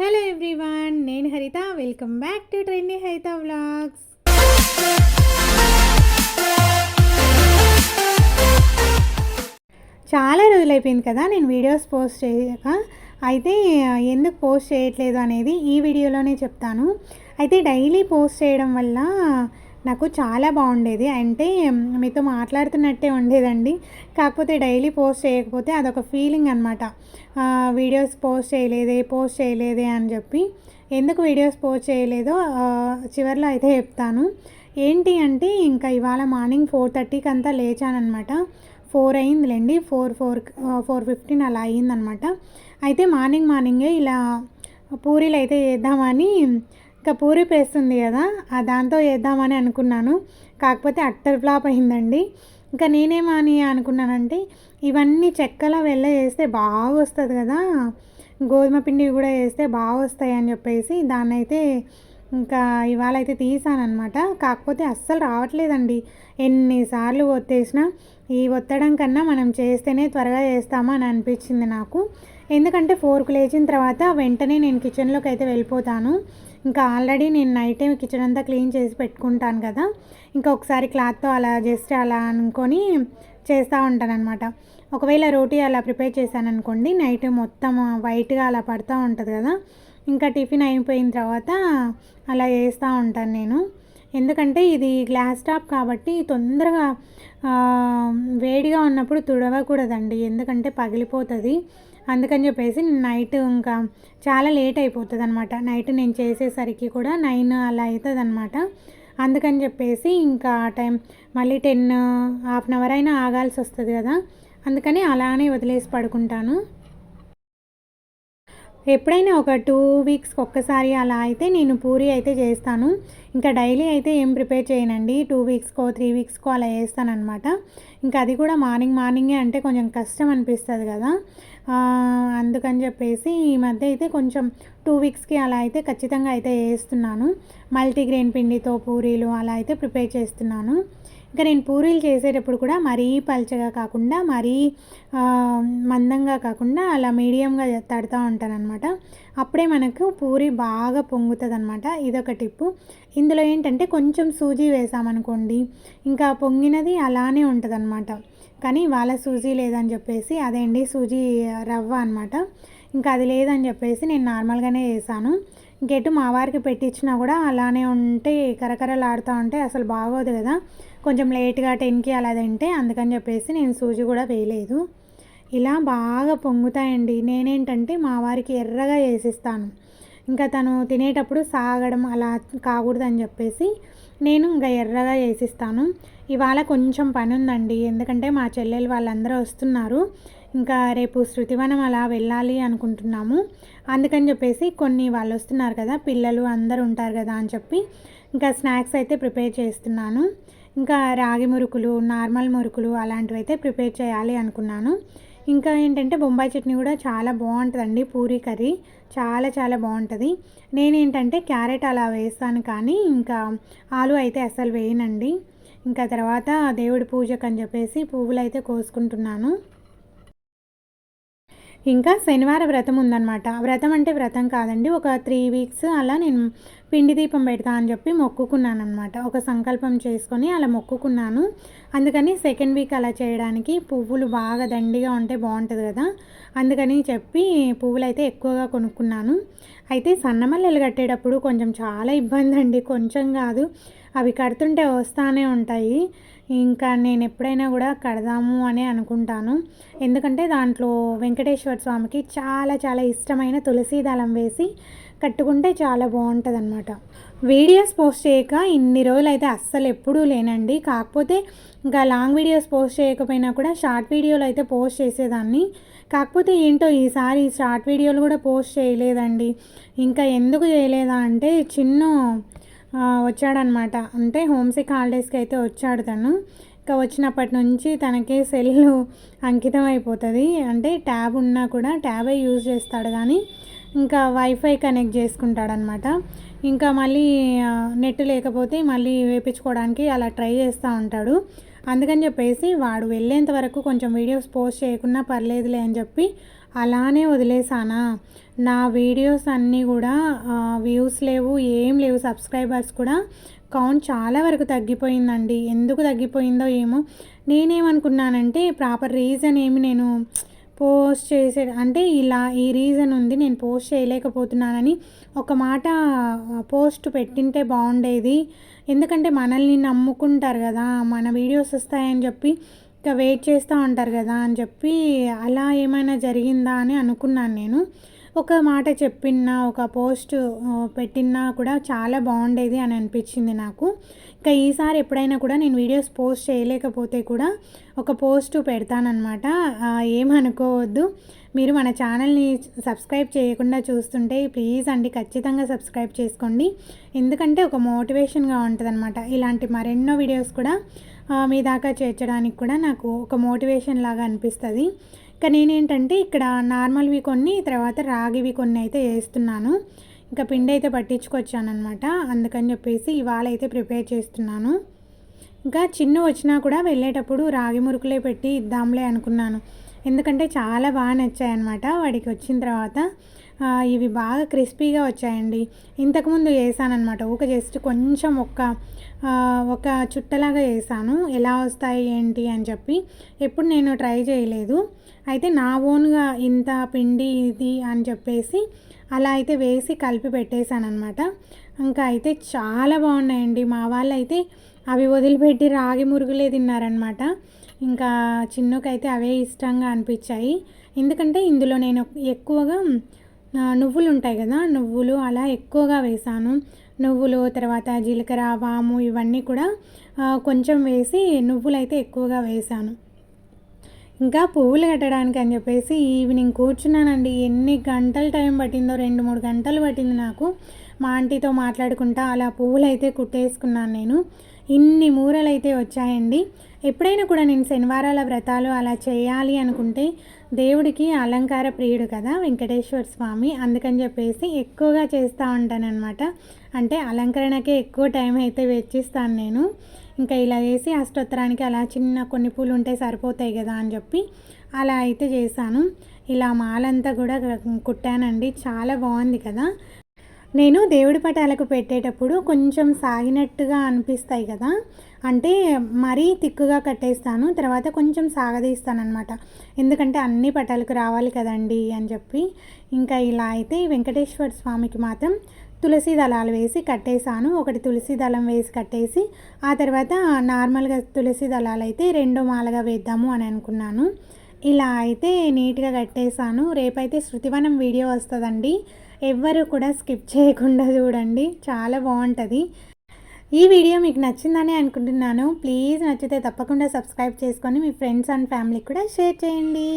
Hello everyone నేను Haritha. Welcome back to trendy Haritha vlogs. చాలా రోజులైపోయింది కదా నేను వీడియోస్ పోస్ట్ చేయక. అయితే ఎందుకు పోస్ట్ చేయట్లేదు అనేది ఈ వీడియోలోనే చెప్తాను. అయితే డైలీ పోస్ట్ చేయడం వల్ల నాకు చాలా బాగుండేది. అంటే మీతో మాట్లాడుతున్నట్టే ఉండేదండి. కాకపోతే డైలీ పోస్ట్ చేయకపోతే అదొక ఫీలింగ్ అనమాట వీడియోస్ పోస్ట్ చేయలేదే పోస్ట్ చేయలేదే అని చెప్పి. ఎందుకు వీడియోస్ పోస్ట్ చేయలేదో చివరిలో చివర్లో అయితే చెప్తాను. ఏంటి అంటే ఇంకా ఇవాళ మార్నింగ్ ఫోర్ థర్టీకి అంతా లేచానమాట ఫోర్ అయిందిలేండి. ఫోర్ ఫోర్ ఫోర్ ఫిఫ్టీన్ అలా అయిందనమాట అయితే మార్నింగ్ మార్నింగే ఇలా పూరీలు అయితే చేద్దామని ఇంకా పూరి పేస్తుంది కదా ఆ దాంతో చేద్దామని అనుకున్నాను. కాకపోతే అట్టర్ ఫ్లాప్ అయిందండి. ఇంకా నేనేమని అనుకున్నానంటే ఇవన్నీ చెక్కల వెళ్ళ చేస్తే బాగా వస్తుంది కదా గోధుమ పిండి కూడా వేస్తే బాగా వస్తాయి అని చెప్పేసి దాన్ని అయితే ఇంకా ఇవాళ అయితే తీసానమాట కాకపోతే అస్సలు రావట్లేదండి. ఎన్నిసార్లు ఒత్తేసినా ఈ ఒత్తడం కన్నా మనం చేస్తేనే త్వరగా చేస్తామా అని అనిపించింది నాకు. ఎందుకంటే ఫోర్కు లేచిన తర్వాత వెంటనే నేను కిచెన్లోకి అయితే వెళ్ళిపోతాను. ఇంకా ఆల్రెడీ నేను నైట్ టైం కిచెన్ అంతా క్లీన్ చేసి పెట్టుకుంటాను కదా. ఇంకా ఒకసారి క్లాత్తో అలా జస్ట్ అలా అనుకొని చేస్తూ ఉంటాను అనమాట ఒకవేళ రోటీ అలా ప్రిపేర్ చేశాను అనుకోండి నైట్ మొత్తం వైట్గా అలా పడుతూ ఉంటుంది కదా. ఇంకా టిఫిన్ అయిపోయిన తర్వాత అలా చేస్తూ ఉంటాను నేను. ఎందుకంటే ఇది గ్లాస్ టాప్ కాబట్టి తొందరగా వేడిగా ఉన్నప్పుడు తుడవకూడదండి. ఎందుకంటే పగిలిపోతుంది. అందుకని చెప్పేసి నైట్ ఇంకా చాలా లేట్ అయిపోతుంది అనమాట నైట్ నేను చేసేసరికి కూడా నైన్ అలా అవుతుంది అనమాట అందుకని చెప్పేసి ఇంకా ఆ టైం మళ్ళీ టెన్ హాఫ్ అన్ అవర్ అయినా ఆగాల్సి వస్తుంది కదా. అందుకని అలానే వదిలేసి పడుకుంటాను. ఎప్పుడైనా ఒక టూ వీక్స్కి ఒక్కసారి అలా అయితే నేను పూరి అయితే చేస్తాను. ఇంకా డైలీ అయితే ఏం ప్రిపేర్ చేయనండి. టూ వీక్స్కో త్రీ వీక్స్కో అలా చేస్తానన్నమాట. ఇంకా అది కూడా మార్నింగ్ మార్నింగే అంటే కొంచెం కష్టం అనిపిస్తుంది కదా. అందుకని చెప్పేసి ఈ మధ్య అయితే కొంచెం టూ వీక్స్కి అలా అయితే ఖచ్చితంగా అయితే వేస్తున్నాను. మల్టీగ్రెయిన్ పిండితో పూరీలు అలా అయితే ప్రిపేర్ చేస్తున్నాను. ఇంకా నేను పూరీలు చేసేటప్పుడు కూడా మరీ పల్చగా కాకుండా మరీ మందంగా కాకుండా అలా మీడియంగా తడుతూ ఉంటాను అనమాట అప్పుడే మనకు పూరి బాగా పొంగుతుంది అనమాట ఇదొక టిప్పు. ఇందులో ఏంటంటే కొంచెం సూజీ వేసామనుకోండి ఇంకా పొంగినది అలానే ఉంటుంది అనమాట కానీ వాళ్ళ సూజీ లేదని చెప్పేసి అదేండి సూజీ రవ్వ అనమాట ఇంకా అది లేదని చెప్పేసి నేను నార్మల్గానే చేశాను ఇంకెటు మా వారికి పెట్టించినా కూడా అలానే ఉంటే కరకరలాడుతూ ఉంటే అసలు బాగోదు కదా. కొంచెం లేట్గా టెన్కి అలా తింటే అందుకని చెప్పేసి నేను సూజీ కూడా వేయలేదు. ఇలా బాగా పొంగుతాయండి. నేనేంటంటే మా వారికి ఎర్రగా చేసిస్తాను ఇంకా తను తినేటప్పుడు సాగడం అలా కాకూడదని చెప్పేసి నేను ఇంకా ఎర్రగా చేసిస్తాను ఇవాళ కొంచెం పని ఉందండి. ఎందుకంటే మా చెల్లెలు వాళ్ళందరూ వస్తున్నారు. ఇంకా రేపు శృతివనం అలా వెళ్ళాలి అనుకుంటున్నాము. అందుకని చెప్పేసి కొన్ని వాళ్ళు వస్తున్నారు కదా పిల్లలు అందరూ ఉంటారు కదా అని చెప్పి ఇంకా స్నాక్స్ అయితే ప్రిపేర్ చేస్తున్నాను. ఇంకా రాగి మురుకులు నార్మల్ మురుకులు అలాంటివి అయితే ప్రిపేర్ చేయాలి అనుకున్నాను. ఇంకా ఏంటంటే బొంబాయి చట్నీ కూడా చాలా బాగుంటుందండి పూరీ కర్రీ చాలా చాలా బాగుంటుంది. నేనేంటంటే క్యారెట్ అలా వేస్తాను కానీ ఇంకా ఆలు అయితే అసలు వేయనండి. ఇంకా తర్వాత దేవుడి పూజకు అని చెప్పేసి పువ్వులు అయితే కోసుకుంటున్నాను. ఇంకా శనివార వ్రతం ఉందన్నమాట. వ్రతం అంటే వ్రతం కాదండి. ఒక త్రీ వీక్స్ అలా నేను పిండి దీపం పెడతా అని చెప్పి మొక్కుకున్నాను అనమాట ఒక సంకల్పం చేసుకొని అలా మొక్కుకున్నాను. అందుకని సెకండ్ వీక్ అలా చేయడానికి పువ్వులు బాగా దండిగా ఉంటే బాగుంటుంది కదా. అందుకని చెప్పి పువ్వులు అయితే ఎక్కువగా కొనుక్కున్నాను. అయితే సన్నమల్లెలు కట్టేటప్పుడు కొంచెం చాలా ఇబ్బంది అండి కొంచెం కాదు. అవి కడుతుంటే వస్తానే ఉంటాయి. ఇంకా నేను ఎప్పుడైనా కూడా కడదాము అని అనుకుంటాను. ఎందుకంటే దాంట్లో వెంకటేశ్వర స్వామికి చాలా చాలా ఇష్టమైన తులసి దళం వేసి కట్టుకుంటే చాలా బాగుంటుంది అనమాట వీడియోస్ పోస్ట్ చేయక ఇన్ని రోజులు అయితే అస్సలు ఎప్పుడూ లేనండి. కాకపోతే ఇంకా లాంగ్ వీడియోస్ పోస్ట్ చేయకపోయినా కూడా షార్ట్ వీడియోలు అయితే పోస్ట్ చేసేదాన్ని. కాకపోతే ఏంటో ఈసారి షార్ట్ వీడియోలు కూడా పోస్ట్ చేయలేదండి. ఇంకా ఎందుకు చేయలేదా అంటే చిన్న వచ్చాడనమాట. అంటే హోమ్సిక్ హాలిడేస్కి అయితే వచ్చాడు తను. ఇంకా వచ్చినప్పటి నుంచి తనకి సెల్ అంకితం అయిపోతుంది అంటే ట్యాబ్ ఉన్నా కూడా ట్యాబే యూజ్ చేస్తాడు కానీ ఇంకా వైఫై కనెక్ట్ చేసుకుంటాడనమాట. ఇంకా మళ్ళీ నెట్ లేకపోతే మళ్ళీ వేపించుకోవడానికి అలా ట్రై చేస్తూ ఉంటాడు. అందుకని చెప్పేసి వాడు వెళ్ళేంత వరకు కొంచెం వీడియోస్ పోస్ట్ చేయకున్నా పర్లేదులే అని చెప్పి అలానే వదిలేసానా నా వీడియోస్ అన్నీ కూడా వ్యూస్ లేవు ఏం లేవు సబ్స్క్రైబర్స్ కూడా కౌంట్ చాలా వరకు తగ్గిపోయిందండి. ఎందుకు తగ్గిపోయిందో ఏమో నేనేమనుకున్నానంటే ప్రాపర్ రీజన్ ఏమి నేను పోస్ట్ చేసే అంటే ఇలా ఈ రీజన్ ఉంది నేను పోస్ట్ చేయలేకపోతున్నానని ఒక మాట పోస్ట్ పెట్టింటే బాగుండేది. ఎందుకంటే మనల్ని నమ్ముకుంటారు కదా మన వీడియోస్ వస్తాయని చెప్పి ఇంకా వెయిట్ చేస్తూ ఉంటారు కదా అని చెప్పి అలా ఏమైనా జరిగిందా అని అనుకున్నాను నేను. ఒక మాట చెప్పినా ఒక పోస్ట్ పెట్టినా కూడా చాలా బాగుండేది అని అనిపించింది నాకు. ఇంకా ఈసారి ఎప్పుడైనా కూడా నేను వీడియోస్ పోస్ట్ చేయలేకపోతే కూడా ఒక పోస్ట్ పెడతానమాట ఏమనుకోవద్దు మీరు మన ఛానల్ని సబ్స్క్రైబ్ చేయకుండా చూస్తుంటే ప్లీజ్ అండి ఖచ్చితంగా సబ్స్క్రైబ్ చేసుకోండి. ఎందుకంటే ఒక మోటివేషన్గా ఉంటుంది ఇలాంటి మరెన్నో వీడియోస్ కూడా మీ దాకా చేర్చడానికి కూడా నాకు ఒక మోటివేషన్ లాగా అనిపిస్తుంది. ఇంకా నేనేంటంటే ఇక్కడ నార్మల్వి కొన్ని తర్వాత రాగివి కొన్ని అయితే వేస్తున్నాను. ఇంకా పిండి అయితే పట్టించుకొచ్చాను అనమాట అందుకని చెప్పేసి ఇవాళ అయితే ప్రిపేర్ చేస్తున్నాను. ఇంకా చిన్న వచ్చినా కూడా వెళ్ళేటప్పుడు రాగి మురుకులే పెట్టి ఇద్దాంలే అనుకున్నాను. ఎందుకంటే చాలా బాగా నచ్చాయన్నమాట. వాడికి వచ్చిన తర్వాత ఇవి బాగా క్రిస్పీగా వచ్చాయండి. ఇంతకుముందు వేసానమాట ఊక జస్ట్ కొంచెం ఒక్క ఒక చుట్టలాగా వేసాను. ఎలా వస్తాయి ఏంటి అని చెప్పి ఎప్పుడు నేను ట్రై చేయలేదు. అయితే నా ఓన్గా ఇంత పిండి ఇది అని చెప్పేసి అలా అయితే వేసి కలిపి పెట్టేశానమాట ఇంకా అయితే చాలా బాగున్నాయండి. మా వాళ్ళు అయితే అవి వదిలిపెట్టి రాగి మురుగులే తిన్నారనమాట ఇంకా చిన్నకైతే అవే ఇష్టంగా అనిపించాయి. ఎందుకంటే ఇందులో నేను ఎక్కువగా నువ్వులు ఉంటాయి కదా నువ్వులు అలా ఎక్కువగా వేసాను. నువ్వులు తర్వాత జీలకర్ర వాము ఇవన్నీ కూడా కొంచెం వేసి నువ్వులు అయితే ఎక్కువగా వేసాను. ఇంకా పువ్వులు కట్టడానికి అని చెప్పేసి ఈవినింగ్ కూర్చున్నానండి. ఎన్ని గంటల టైం పట్టిందో రెండు మూడు గంటలు పట్టింది నాకు మా ఆంటీతో మాట్లాడుకుంటా అలా పువ్వులు అయితే కుట్టేసుకున్నాను నేను. ఇన్ని మూరలు అయితే వచ్చాయండి. ఎప్పుడైనా కూడా నేను శనివారాల వ్రతాలు అలా చేయాలి అనుకుంటే దేవుడికి అలంకార ప్రియుడు కదా వెంకటేశ్వర స్వామి. అందుకని చెప్పేసి ఎక్కువగా చేస్తూ ఉంటానన్నమాట. అంటే అలంకరణకే ఎక్కువ టైం అయితే వెచ్చిస్తాను నేను. ఇంకా ఇలా వేసి అష్టోత్తరానికి అలా చిన్న కొన్ని పూలు ఉంటే సరిపోతాయి కదా అని చెప్పి అలా అయితే చేశాను. ఇలా మాలంతా కూడా కుట్టానండి. చాలా బాగుంది కదా. నేను దేవుడి పటాలకు పెట్టేటప్పుడు కొంచెం సాగినట్టుగా అనిపిస్తాయి కదా. అంటే మరీ తిక్కుగా కట్టేస్తాను తర్వాత కొంచెం సాగదీస్తాను అనమాట ఎందుకంటే అన్ని పటాలకు రావాలి కదండి అని చెప్పి. ఇంకా ఇలా అయితే వెంకటేశ్వర స్వామికి మాత్రం తులసి దళాలు వేసి కట్టేశాను. ఒకటి తులసి దళం వేసి కట్టేసి ఆ తర్వాత నార్మల్గా తులసి దళాలు అయితే రెండో మాలగా వేద్దాము అని అనుకున్నాను. ఇలా అయితే నీట్గా కట్టేశాను. రేపైతే శృతివనం వీడియో వస్తుందండి. ఎవ్వరు కూడా స్కిప్ చేయకుండా చూడండి. చాలా బాగుంటుంది ఈ వీడియో మీకు నచ్చిందని అనుకుంటున్నాను. ప్లీజ్ నచ్చితే తప్పకుండా సబ్స్క్రైబ్ చేసుకొని మీ ఫ్రెండ్స్ అండ్ ఫ్యామిలీకి కూడా షేర్ చేయండి.